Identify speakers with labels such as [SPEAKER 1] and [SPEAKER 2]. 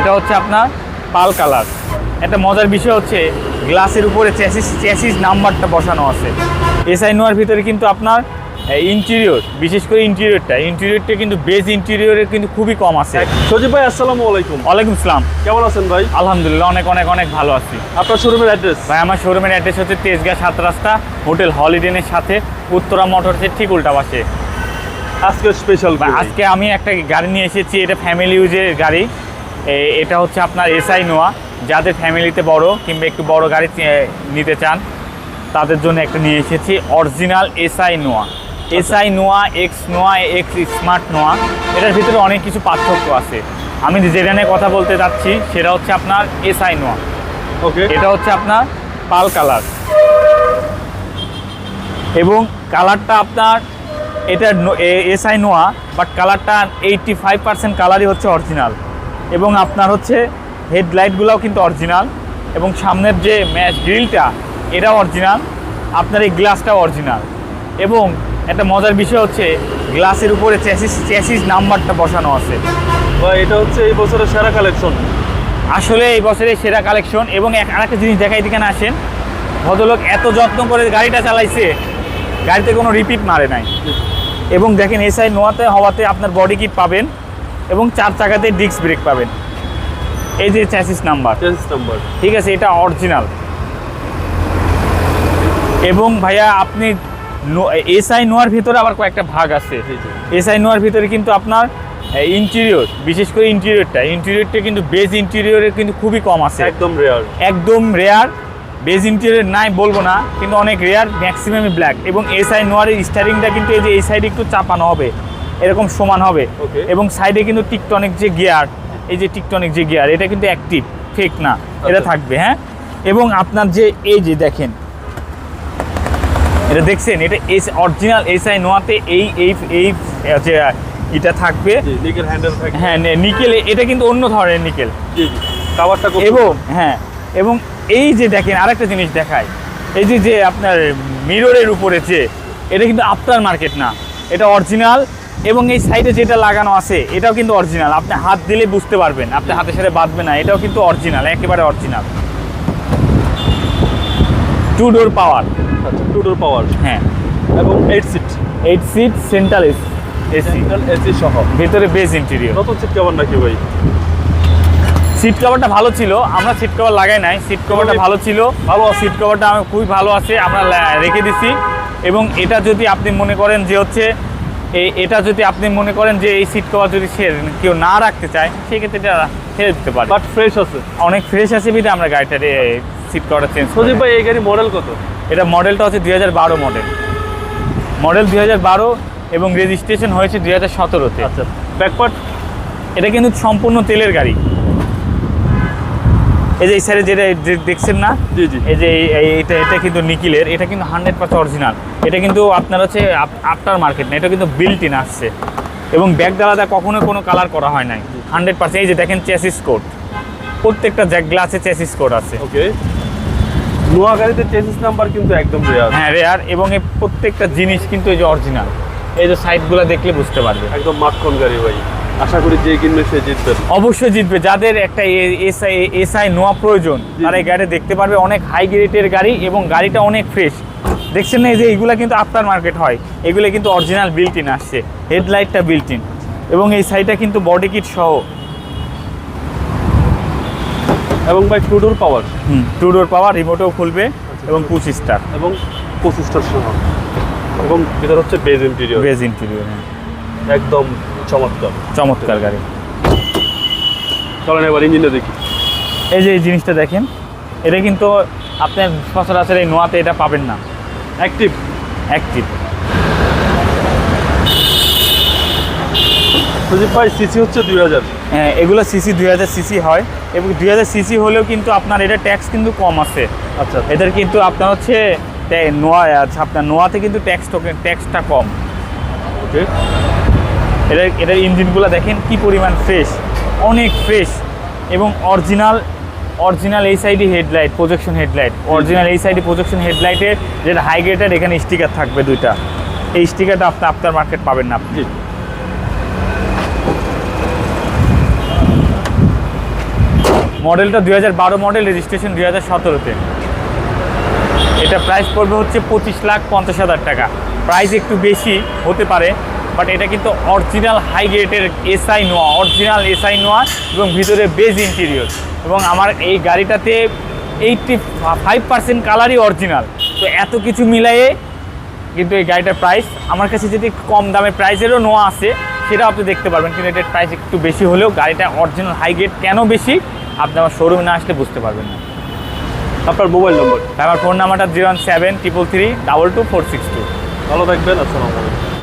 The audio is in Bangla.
[SPEAKER 1] এটা হচ্ছে আপনার পাল কালার। একটা মজার বিষয় হচ্ছে গ্লাসের উপরে চ্যাসিস চ্যাসিস নাম্বারটা বসানো আছে। এসআই নোয়ার ভিতরে কিন্তু আপনার ইন্টেরিয়র বিশেষ করে ইন্টেরিয়রটা ইন্টেরিয়রটা কিন্তু বেজ ইন্টেরিয়রের কিন্তু খুবই কম আছে।
[SPEAKER 2] সজীব ভাই আসসালামু আলাইকুম।
[SPEAKER 1] ওয়ালাইকুম আসসালাম
[SPEAKER 2] কেমন আছেন ভাই?
[SPEAKER 1] আলহামদুলিল্লাহ অনেক অনেক অনেক ভালো আছি।
[SPEAKER 2] আপনার শোরুমের অ্যাড্রেস
[SPEAKER 1] ভাই আমার শোরুমের অ্যাড্রেস হচ্ছে তেজগাঁ সাত রাস্তা হোটেল হলিডেনের সাথে উত্তরা মোটরসের ঠিক উল্টা পাশে।
[SPEAKER 2] আজকে স্পেশাল
[SPEAKER 1] ভাই, আজকে আমি একটা গাড়ি নিয়ে এসেছি এটা ফ্যামিলি ইউজের গাড়ি। এটা হচ্ছে আপনার এসআই নোয়া। যাদের ফ্যামিলিতে বড় কিংবা একটু বড় গাড়ি নিতে চান তাদের জন্য একটা নিয়ে এসেছি original SI Noah. SI Noah X Noah X smart Noah. এটার ভিতরে অনেক কিছু পার্থক্য আছে। আমি যেটা নিয়ে কথা বলতে যাচ্ছি সেটা হচ্ছে আপনার এসআই নোয়া।
[SPEAKER 2] ওকে।
[SPEAKER 1] এটা হচ্ছে আপনার পাল কালার। এবং কালারটা আপনার এটা এসআই নোয়া বাট কালারটা এইটটি ফাইভ পার্সেন্ট কালারই হচ্ছে অরিজিনাল। এবং আপনার হচ্ছে হেডলাইটগুলোও কিন্তু অরিজিনাল এবং সামনের যে ম্যাচ গ্রিলটা এটাও অরিজিনাল আপনার এই গ্লাসটাও অরিজিনাল। এবং একটা মজার বিষয় হচ্ছে গ্লাসের উপরে চ্যাসিস চ্যাসিস নাম্বারটা বসানো আছে।
[SPEAKER 2] ভাই এটা হচ্ছে এই বছরের সেরা কালেকশন
[SPEAKER 1] আসলে এই বছরের সেরা কালেকশন এবং এক আরেকটা জিনিস দেখাই এখানে আসেন। ভদ্রলোক এত যত্ন করে গাড়িটা চালাইছে গাড়িতে কোনো রিপিট মারে নাই। এবং দেখেন এসআই নোয়াতে হওয়াতে আপনার বডি কিট পাবেন? এবং চার চাকাতে ডিস্ক ব্রেক পাবেন। এই যে চ্যাসিস নাম্বার
[SPEAKER 2] নাম্বার
[SPEAKER 1] ঠিক আছে এটা অরিজিনাল এবং ভাইয়া আপনি এসআই নোয়ার ভিতরে আবার কয়েকটা ভাগ আছে। এসআই নোয়ার ভিতরে কিন্তু আপনার ইন্টেরিয়র বিশেষ করে ইন্টেরিয়রটা ইন্টেরিয়রটা কিন্তু বেজ ইন্টেরিয়রের কিন্তু খুবই কম আছে।
[SPEAKER 2] একদম রেয়ার
[SPEAKER 1] একদম রেয়ার বেজ ইন্টেরিয়র নাই বলব না কিন্তু অনেক রেয়ার ম্যাক্সিমামই ব্ল্যাক এবং এসআই নোয়ারের স্টারিংটা কিন্তু এই যে এই সাইডে একটু চাপানো হবে। এরকম সমান হবে। এবং সাইডে কিন্তু টিকটনিক যে গিয়ার এই যে টিকটনিক যে গিয়ার এটা কিন্তু অ্যাক্টিভ ফেক না এটা
[SPEAKER 2] আচ্ছা।
[SPEAKER 1] থাকবে হ্যাঁ? এবং আপনার যে এই যে দেখেন এটা দেখছেন? এটা এস অরিজিনাল এসআই নোয়াতে এই এই এই যে এটা থাকবে। হ্যাঁ নিকেল এটা কিন্তু অন্য ধরনের নিকেল এবং হ্যাঁ এবং এই যে দেখেন আরেকটা জিনিস দেখায় এই যে যে আপনার মিররের উপরে যে এটা কিন্তু আফটার মার্কেট না। এটা অরিজিনাল এবং এই সাইডে যেটা লাগানো আছে এটাও কিন্তু অরিজিনাল আপনি হাত দিলে বুঝতে পারবেন আপনি হাতের সাথে বাঁধবে না এটাও কিন্তু অরিজিনাল একেবারে অরিজিনাল টু ডোর পাওয়ার
[SPEAKER 2] আচ্ছা টু ডোর পাওয়ার
[SPEAKER 1] হ্যাঁ।
[SPEAKER 2] এবং eight seat
[SPEAKER 1] eight seat central AC
[SPEAKER 2] central AC সহ।
[SPEAKER 1] ভেতরে বেস ইন্টেরিয়র
[SPEAKER 2] নতুন সিট কেমন নাকি ভাই?
[SPEAKER 1] সিট কভারটা ভালো ছিল আমরা সিট কভার লাগাই নাই। সিট কভারটা ভালো ছিল। ভালো সিট কভারটা আমার খুবই ভালো আছে আমরা রেখে দিছি। এবং এটা যদি আপনি মনে করেন যে হচ্ছে এই এটা যদি আপনি মনে করেন যে এই সিট কভার যদি সে কেউ না রাখতে চায় সেক্ষেত্রে এটা ছেড়ে দিতে পারে।
[SPEAKER 2] বাট ফ্রেশ আছে।
[SPEAKER 1] অনেক ফ্রেশ আছে বিধে আমরা গাড়িটার সিট কভারটা চেঞ্জ করি
[SPEAKER 2] সজীব ভাই এই গাড়ি মডেল কত?
[SPEAKER 1] এটা মডেলটা হচ্ছে দুই হাজার বারো মডেল মডেল দুই হাজার বারো এবং রেজিস্ট্রেশন হয়েছে দুই হাজার সতেরোতে।
[SPEAKER 2] আচ্ছা ব্যাকপার্ট
[SPEAKER 1] এটা কিন্তু সম্পূর্ণ তেলের গাড়ি। এই যে এই সাইডে যেটা যে- দেখছেন না?
[SPEAKER 2] জি জি।
[SPEAKER 1] এই যে এটা এটা কিন্তু নিকিলের এটা কিন্তু হান্ড্রেড পার্সেন্ট অরিজিনাল এটা কিন্তু আপনার হচ্ছে আফটার মার্কেট না এটা কিন্তু বিল্ট ইন আসছে। এবং ব্যাগ ডালাদা কখনো কোনো কালার করা হয় নাই। হান্ড্রেড পার্সেন্ট এই যে দেখেন চেসিস কোড প্রত্যেকটা জ্যাক গ্লাসে চেসিস কোড আছে।
[SPEAKER 2] ওকে নোয়া গাড়িতে চেঞ্জ নাম্বার কিন্তু একদম রেয়ার
[SPEAKER 1] হ্যাঁ রেয়ার এবং এই প্রত্যেকটা জিনিস কিন্তু এই যে অরিজিনাল এই যে সাইডগুলো দেখলে বুঝতে পারবে
[SPEAKER 2] একদম মাখন গাড়ি ভাই। আশা করি যে কিনবে সে জিতবে।
[SPEAKER 1] অবশ্যই জিতবে। যাদের একটা এসআই এসআই নোয়া প্রয়োজন তারা এই গাড়ি দেখতে পারবে। অনেক হাই গ্রেডের গাড়ি এবং গাড়িটা অনেক ফ্রেশ দেখছেন না এই যে এইগুলা কিন্তু আফটার মার্কেট হয়। এগুলো কিন্তু অরিজিনাল বিল্ট ইন আসছে। হেডলাইটটা বিল্ট ইন এবং এই সাইডটা কিন্তু বডি কিট সহ।
[SPEAKER 2] এবং ভাই two door power
[SPEAKER 1] hmm two door power রিমোটও খুলবে এবং পুশ স্টার
[SPEAKER 2] এবং পঁচিশটার সহ। এবং ভিতর হচ্ছে বেজ ইন্টেরিয়র
[SPEAKER 1] বেজ ইন্টেরিয়র
[SPEAKER 2] একদম চমৎকার।
[SPEAKER 1] চমৎকার গাড়ি।
[SPEAKER 2] চলেন এবার ইঞ্জিনটা দেখি।
[SPEAKER 1] এই যে এই জিনিসটা দেখেন এটা কিন্তু আপনার সচরাচর এই নোয়াতে এটা পাবেন না।
[SPEAKER 2] অ্যাক্টিভ
[SPEAKER 1] অ্যাক্টিভ
[SPEAKER 2] সুজিত ভাই সিসি হচ্ছে দুই হাজার।
[SPEAKER 1] হ্যাঁ এগুলো সিসি দুই হাজার সিসি হয়। এবং দুই হাজার সিসি হলেও কিন্তু আপনার এটা ট্যাক্স কিন্তু কম আছে।
[SPEAKER 2] আচ্ছা।
[SPEAKER 1] এদের কিন্তু আপনার হচ্ছে নোয়া আচ্ছা আপনার নোয়াতে কিন্তু ট্যাক্স টোকেন ট্যাক্সটা কম।
[SPEAKER 2] ওকে
[SPEAKER 1] এটার এটার ইঞ্জিনগুলো দেখেন কি পরিমাণ ফ্রেশ অনেক ফ্রেশ এবং অরিজিনাল অরিজিনাল এই সাইডে হেডলাইট প্রজেকশন হেডলাইট অরিজিনাল এই সাইডে প্রজেকশন হেডলাইটের যেটা হাই গ্রেডের এখানে স্টিকার থাকবে দুইটা। এই স্টিকারটা আপনি আপনার মার্কেট পাবেন না আপনি। মডেলটা দুই হাজার বারো মডেল রেজিস্ট্রেশন দুই হাজার সতেরোতে। এটা প্রাইস পড়বে হচ্ছে পঁচিশ লাখ পঞ্চাশ হাজার টাকা। প্রাইস একটু বেশি হতে পারে বাট এটা কিন্তু অরিজিনাল হাই গ্রেডের SI Noah original SI Noah এবং ভিতরে বেজ ইন্টেরিয়র এবং আমার এই গাড়িটাতে এইটটি ফাইভ পার্সেন্ট কালারই অরিজিনাল। তো এত কিছু মিলাইয়ে কিন্তু এই গাড়িটার প্রাইস আমার কাছে যদি কম দামে প্রাইসেরও নোয়া আছে সেটাও আপনি দেখতে পারবেন। কিন্তু এটার প্রাইস একটু বেশি হলেও গাড়িটা অরিজিনাল হাই গ্রেড কেন বেশি আপনি আমার শোরুমে না আসলে বুঝতে পারবেন না।
[SPEAKER 2] আপনার মোবাইল নম্বর
[SPEAKER 1] আমার ফোন নাম্বারটা zero one seven triple three double two four six two
[SPEAKER 2] ভালো থাকবেন আসসালামু আলাইকুম।